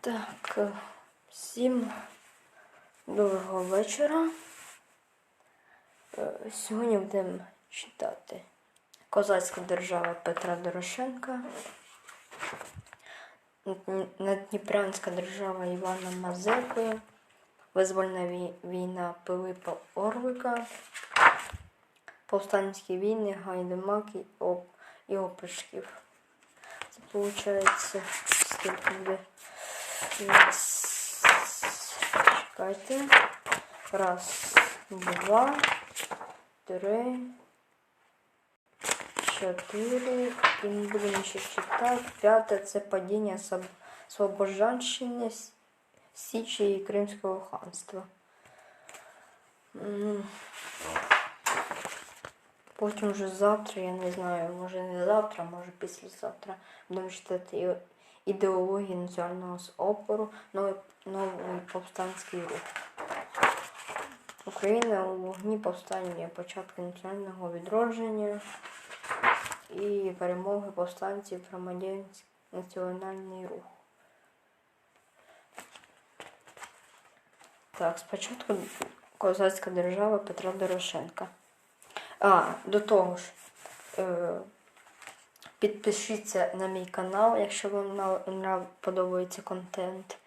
Так, всім доброго вечора. Е, Сьогодні будемо читати Козацька держава Петра Дорошенка, Дні- Надніпрянська держава Івана Мазепи, Визвольна війна Пилипа Орвика, Повстанські війни, Гайдамаки і Опришків. Це виходить скільки буде. Чекайте. Раз, два, три, чотири. І ми будемо ще читати. П'яте це падіння Слобожанщини, Січі і Кримського ханства. Потім вже завтра, я не знаю, може не завтра, може післязавтра. Будемо читати ідеології національного опору, новий, новий повстанський рух. Україна у вогні повстання початку національного відродження і перемоги повстанців громадянський національний рух. Так, спочатку козацька держава Петра Дорошенка. А, до того ж, е, підпишіться на мій канал, якщо вам подобається контент.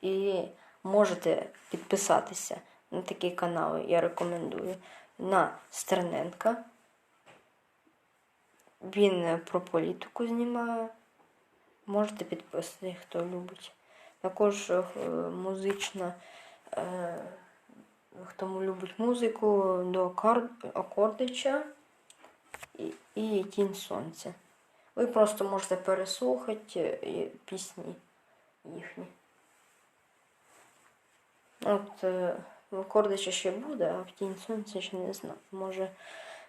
І можете підписатися на такі канали, я рекомендую. На Стерненка. Він про політику знімає. Можете підписати, хто любить. Також е, музична. Е, хто любить музику до Акордича і Тінь Сонця. Ви просто можете переслухати е, пісні їхні. От е, в Акордича ще буде, а в Тінь Сонця ще не знаю. Може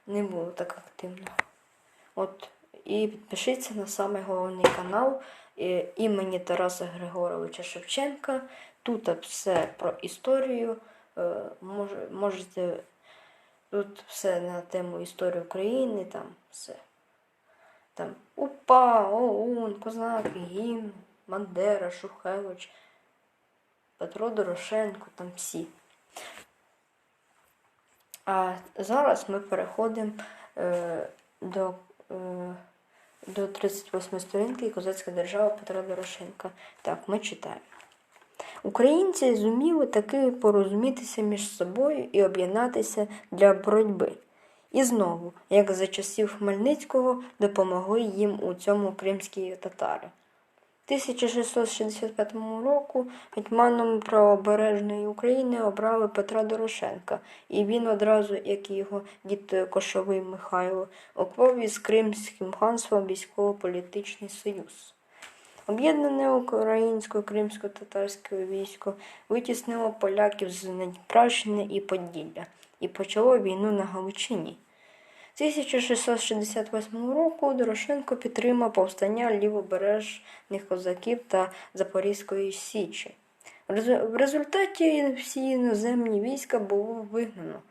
не було так активно. От, і підпишіться на самий головний канал е, імені Тараса Григоровича Шевченка. Тут все про історію. Можете тут все на тему історії України, там все. Там УПА, ОУН, Козаки, Гімн, Мандера, Шухевич, Петро Дорошенко, там всі. А зараз ми переходимо е, до, е, до 38 сторінки Козацька держава Петра Дорошенка. Так, ми читаємо. Українці зуміли таки порозумітися між собою і об'єднатися для боротьби. І знову, як за часів Хмельницького, допомогли їм у цьому кримські татари. В 1665 року гетьманом правобережної України обрали Петра Дорошенка, і він одразу, як і його дід Кошовий Михайло, уклав із Кримським ханством військово-політичний союз. Об'єднане українсько-кримсько-татарське військо витіснило поляків з Надніпращини і Поділля і почало війну на Галичині. 1668 року Дорошенко підтримав повстання лівобережних козаків та Запорізької Січі. В результаті всі іноземні війська було вигнано.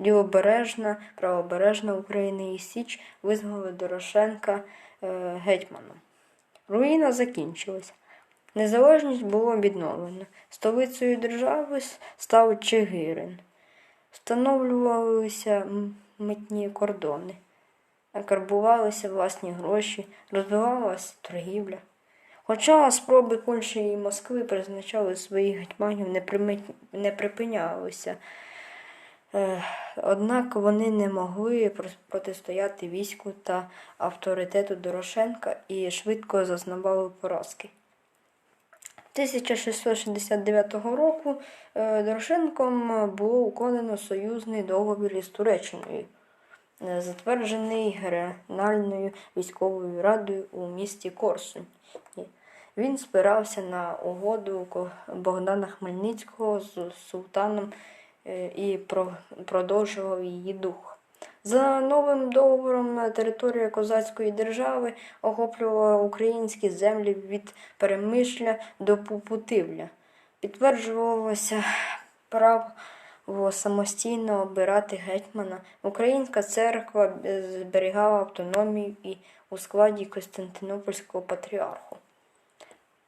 Лівобережна, правобережна Україна і Січ визнали Дорошенка е, гетьманом. Руїна закінчилася. Незалежність було відновлено. Столицею держави став Чигирин. Встановлювалися митні кордони, карбувалися власні гроші, розвивалася торгівля. Хоча спроби Польщі і Москви призначали своїх гетьманів не, примит... не припинялися. Е, Однак вони не могли протистояти війську та авторитету Дорошенка і швидко зазнавали поразки. 1669 року е, Дорошенком було укладено союзний договір із Туреччиною, е, затверджений Генеральною військовою радою у місті Корсунь. Він спирався на угоду Богдана Хмельницького з султаном е, і продовжував її дух. За новим договором територія козацької держави охоплювала українські землі від Перемишля до Пупутивля. Підтверджувалося право самостійно обирати гетьмана. Українська церква е, зберігала автономію і у складі Константинопольського патріарху.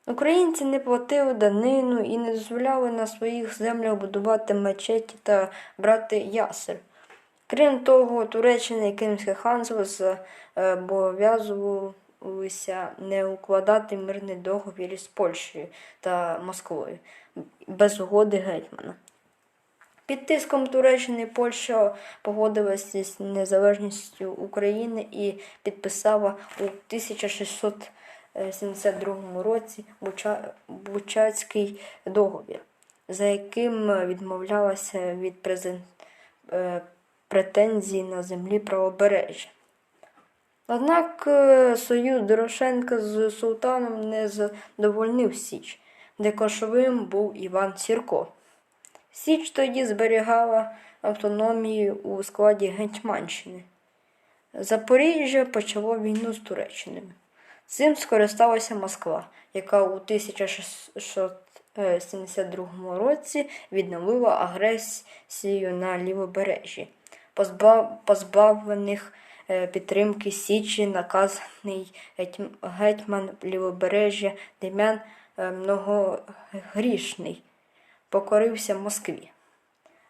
Українці не платили данину і не дозволяли на своїх землях будувати мечеті та брати ясер. Крім того, Туреччина і Кримське ханство зобов'язувалися не укладати мирний договір із Польщею та Москвою без угоди гетьмана. Під тиском Туреччини Польща погодилася з незалежністю України і підписала у 1672 році Бучацький договір, за яким відмовлялася від презен... е, претензій на землі правобережжя. Однак е, союз Дорошенка з султаном не задовольнив Січ, де кошовим був Іван Сірко. Січ тоді зберігала автономію у складі Гетьманщини. Запоріжжя почало війну з Туреччиною. Цим скористалася Москва, яка у 1672 році відновила агресію на лівобережжі. Позбав- Позбавлених е, підтримки Січі наказаний гетьман лівобережжя Дем'ян е, Многогрішний покорився Москві.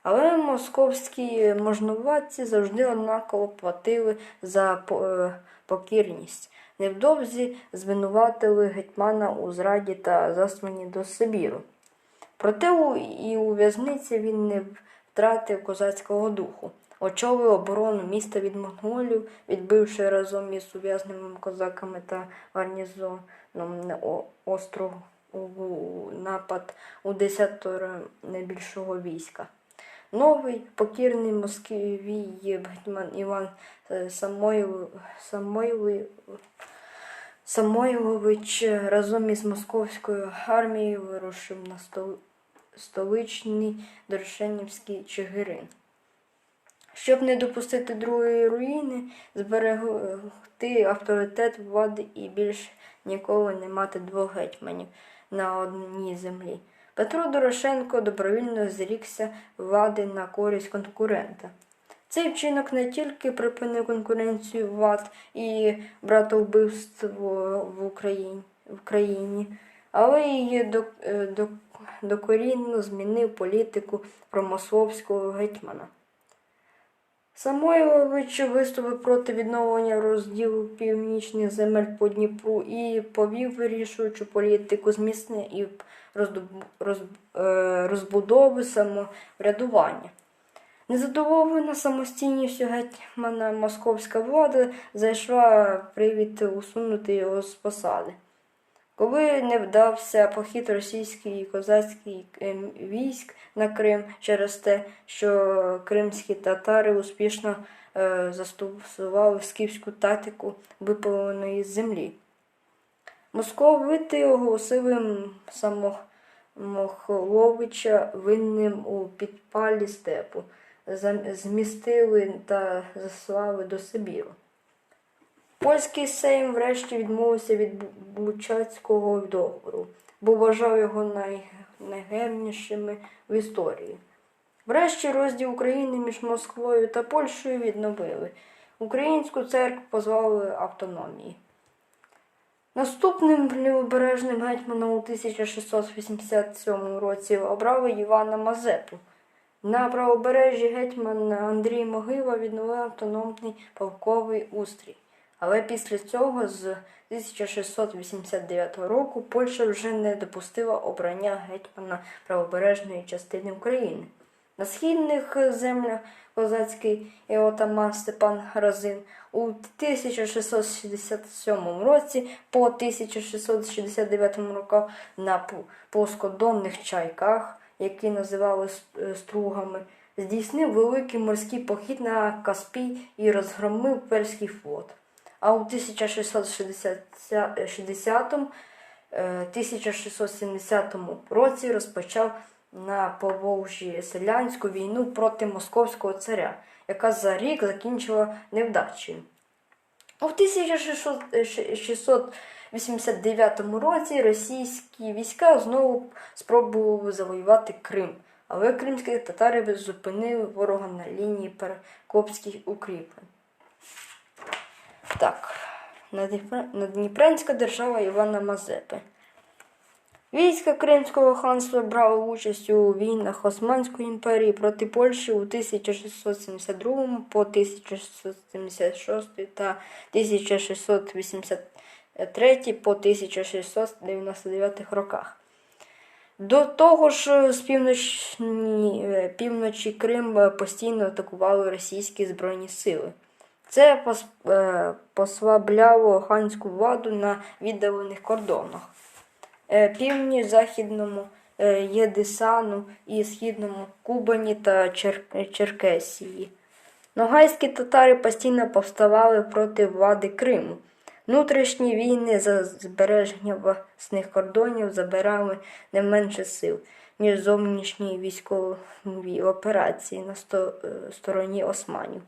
Але московські можновладці завжди однаково платили за е, покірність. Невдовзі звинуватили гетьмана у зраді та заслані до Сибіру. Проте і у в'язниці він не втратив козацького духу. Очолив оборону міста від монголів, відбивши разом із ув'язненими козаками та гарнізоном на о- остров у напад у десятеро найбільшого війська. Новий покірний Москві гетьман Іван е, Самойлов, Самойлов, Самойлович разом із московською армією вирушив на столичний Дорошенівський Чигирин. Щоб не допустити другої руїни, зберегти авторитет влади і більш ніколи не мати двох гетьманів на одній землі. Петро Дорошенко добровільно зрікся влади на користь конкурента. Цей вчинок не тільки припинив конкуренцію влад і братовбивство в Україні, але й е, до, докорінно змінив політику промосковського гетьмана. Самойлович виступив проти відновлення розділу північних земель по Дніпру і повів вирішуючу політику зміцнення і е, розбудови самоврядування. Незадоволена самостійністю гетьмана московська влада зайшла привід усунути його з посади. Коли не вдався похід російських і козацьких ем, військ на Крим через те, що кримські татари успішно е, застосували скіфську тактику випаленої землі. Московити оголосили Самохловича винним у підпалі степу, змістили та заслали до Сибіру. Польський сейм врешті відмовився від Бучацького договору, бо вважав його най... найгемнішими в історії. Врешті розділ України між Москвою та Польщею відновили. Українську церкву позбавили автономії. Наступним лівобережним гетьманом у 1687 році обрали Івана Мазепу. На правобережжі гетьман Андрій Могила відновив автономний полковий устрій. Але після цього з 1689 року Польща вже не допустила обрання гетьмана правобережної частини України. На східних землях козацький і отаман Степан Разин у 1667 році по 1669 роках на плоскодонних чайках, які називали е, стругами, здійснив великий морський похід на Каспій і розгромив перський флот. А у 1660 е, 1670 році розпочав на Поволжі селянську війну проти московського царя, яка за рік закінчила невдачею. У 1689 році російські війська знову спробували завоювати Крим, але кримські татари зупинили ворога на лінії Перекопських укріплень. Так, Надніпрянська держава Івана Мазепи. Війська Кримського ханства брали участь у війнах Османської імперії проти Польщі у 1672 по 1676 та 1683 по 1699 роках. До того ж, з півночні, півночі Крим постійно атакували російські збройні сили. Це е, послабляло ханську владу на віддалених кордонах. Е, Півдні, західному е, Єдисану і східному Кубані та Чер- Черкесії. Ногайські татари постійно повставали проти влади Криму. Внутрішні війни за збереження власних кордонів забирали не менше сил, ніж зовнішні військові операції на сто- стороні османів.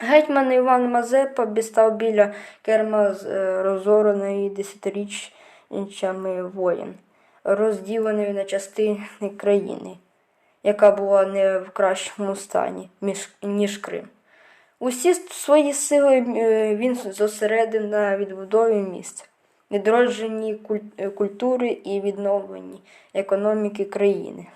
Гетьман Іван Мазепа бістав біля керма з е, розореної десятиріччями воєн, розділеної на частини країни, яка була не в кращому стані, ніж Крим. Усі свої сили е, він зосередив на відбудові міста, відродженні культури і відновленні економіки країни.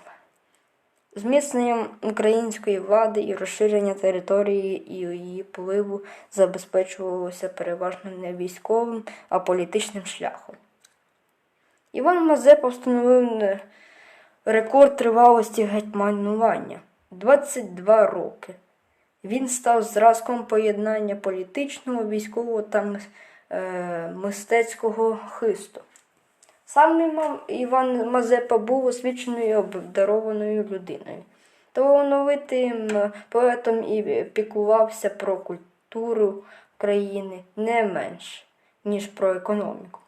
Зміцненням української влади і розширення території і її впливу забезпечувалося переважно не військовим, а політичним шляхом. Іван Мазепа встановив рекорд тривалості гетьманування 22 роки. Він став зразком поєднання політичного, військового та е, мистецького хисту. Сам Іван Мазепа був освіченою і обдарованою людиною. Талановитим поетом і піклувався про культуру країни не менш, ніж про економіку.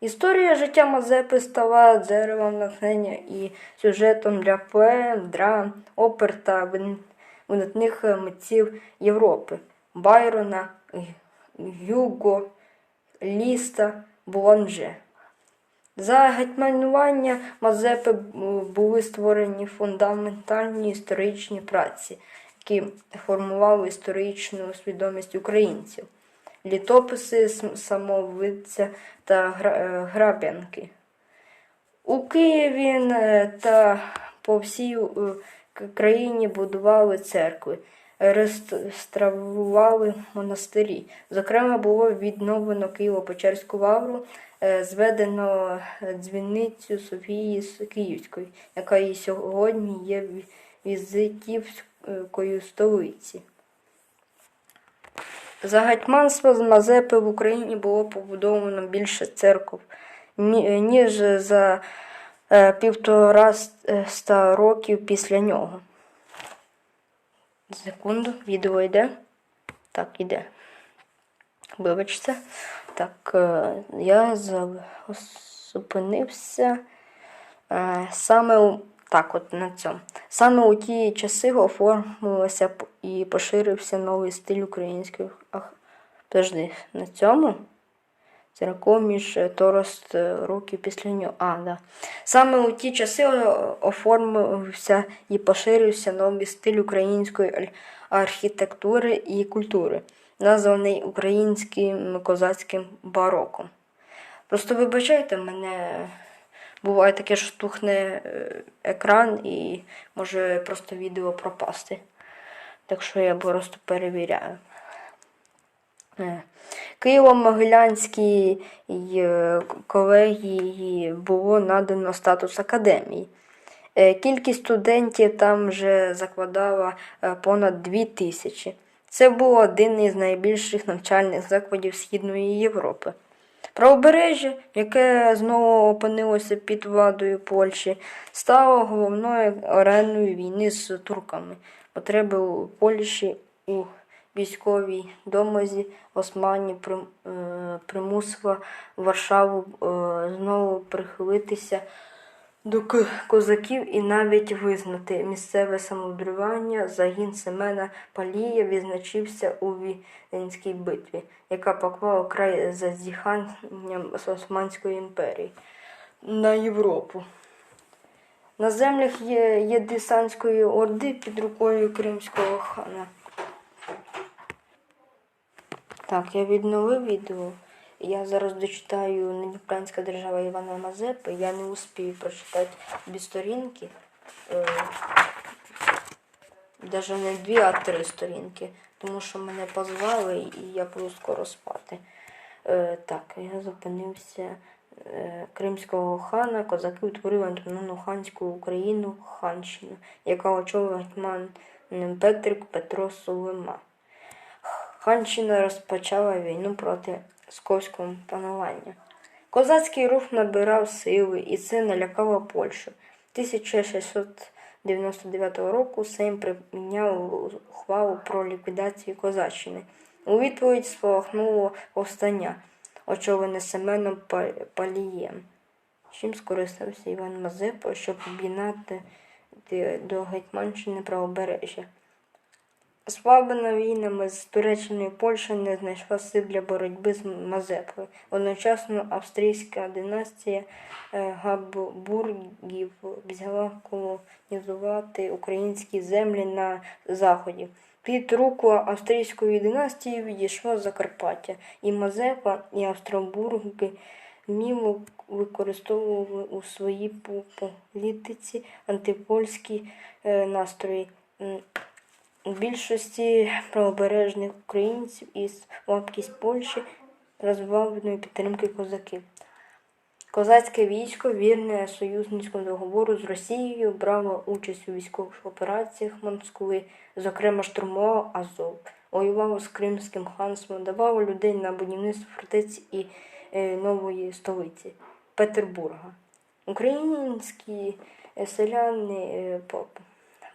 Історія життя Мазепи стала джерелом натхнення і сюжетом для поем, драм, опер та видатних митців Європи Байрона, Гюго, Ліста, Буланже. За гетьманування Мазепи були створені фундаментальні історичні праці, які формували історичну свідомість українців, літописи самовидця та е, грабянки. У Києві е, та по всій е, країні будували церкви, реставрували монастирі. Зокрема, було відновлено Києво-Печерську лавру, зведено дзвіницю Софії Київської, яка і сьогодні є ві- візитівкою столиці. За гетьманства з Мазепи в Україні було побудовано більше церков, ніж за е, півтора ста років після нього. Секунду, відео йде. Так, іде. Вибачте. Так, е, я зупинився е, саме так, от на цьому. Саме у ті часи оформилося і поширився новий стиль української. Ах, подожди, на цьому? Церков між е, Торост років після нього. А, да. Саме у ті часи оформився і поширився новий стиль української архітектури і культури, названий українським козацьким бароком. Просто вибачайте, мене буває таке, що тухне е, екран і може просто відео пропасти. Так що я просто перевіряю. Е, Києво-Могилянській е, колегії було надано статус академії. Кількість студентів там вже закладала понад дві тисячі. Це був один із найбільших навчальних закладів Східної Європи. Правобережжя, яке знову опинилося під владою Польщі, стало головною ареною війни з турками. Потреби у Польщі у військовій домозі Османів прим- е, примусила Варшаву е, знову прихилитися до козаків і навіть визнати місцеве самоврядування загін Семена Палія відзначився у Віденській битві, яка поклала край зазіханням Османської імперії на Європу. На землях є Єдисанської орди під рукою кримського хана. Так, я відновив відео. Я зараз дочитаю «Нині Українська держава Івана Мазепи, я не успію прочитати дві сторінки. Е, Даже не дві, а три сторінки. Тому що мене позвали і я буду скоро спати. Е, так, я зупинився. Е, Кримського хана козаки утворили Антонону ханську Україну ханщину, яка очолив гетьман Петрик Петро Сулима. Ханщина розпочала війну проти Псковського панування. Козацький рух набирав сили, і це налякало Польщу. 1699 року Сейм прийняв ухвалу про ліквідацію козаччини. У відповідь спалахнуло повстання, очолене Семеном Палієм. Чим скористався Іван Мазепа, щоб об'єднати до Гетьманщини правобережжя. Слабина війнами з Туреччиною Польща не знайшла сил для боротьби з Мазепою. Одночасно австрійська династія е, Габсбургів взяла колонізувати українські землі на заході. Під руку австрійської династії відійшло Закарпаття, і Мазепа, і Австробурги вміло використовували у своїй політиці антипольські е, настрої. У більшості правобережних українців із слабкість Польщі розбавленої підтримки козаків. Козацьке військо, вірне союзницькому договору з Росією, брало участь у військових операціях Москви, зокрема штурмувало Азов, воювало з Кримським ханством, давало людей на будівництво фортець і е, нової столиці Петербурга. Українські е, селяни е,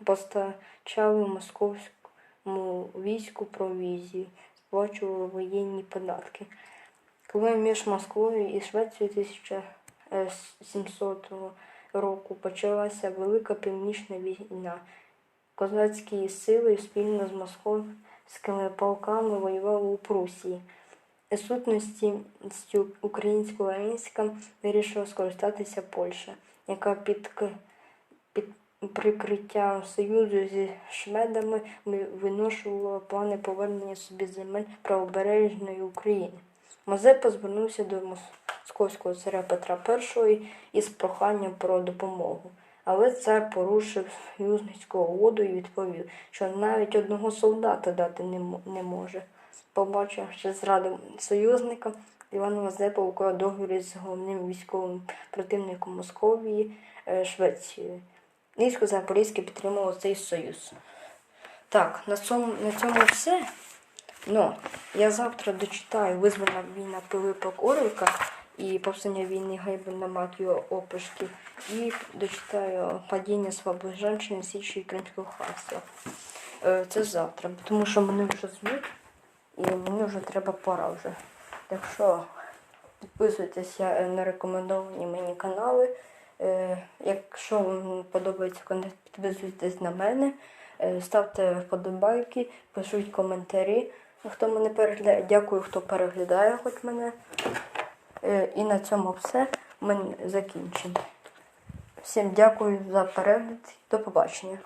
постачали московському війську провізію, сплачували воєнні податки. Коли між Москвою і Швецією 1700 року почалася Велика Північна війна, козацькі сили спільно з московськими полками воювали у Прусії. Сутності українського війська вирішила скористатися Польща, яка під, під прикриттям союзу зі шведами ви- виношувала плани повернення собі земель правобережної України. Мазепа звернувся до московського царя Петра І із проханням про допомогу. Але цар порушив союзницьку угоду і відповів, що навіть одного солдата дати не, може. Побачивши зраду союзника, Іван Мазепа уклав договір з головним військовим противником Московії е, Швецією. Військо Запорізьке підтримувало цей союз. Так, на цьому, на цьому все. Ну, я завтра дочитаю визвана війна Пилипа Орлика і повстання війни Гайбена Матію Опишки і дочитаю падіння Слобожанщини Січі і Кримського ханства. Е, Це завтра, тому що мене вже звуть і мені вже треба пора вже. Так що підписуйтеся е, на рекомендовані мені канали. Е, Якщо вам подобається контент, підписуйтесь на мене, Е, ставте вподобайки, пишіть коментарі, хто мене переглядає. Дякую, хто переглядає хоч мене. Е, І на цьому все. Ми закінчимо. Всім дякую за перегляд. До побачення.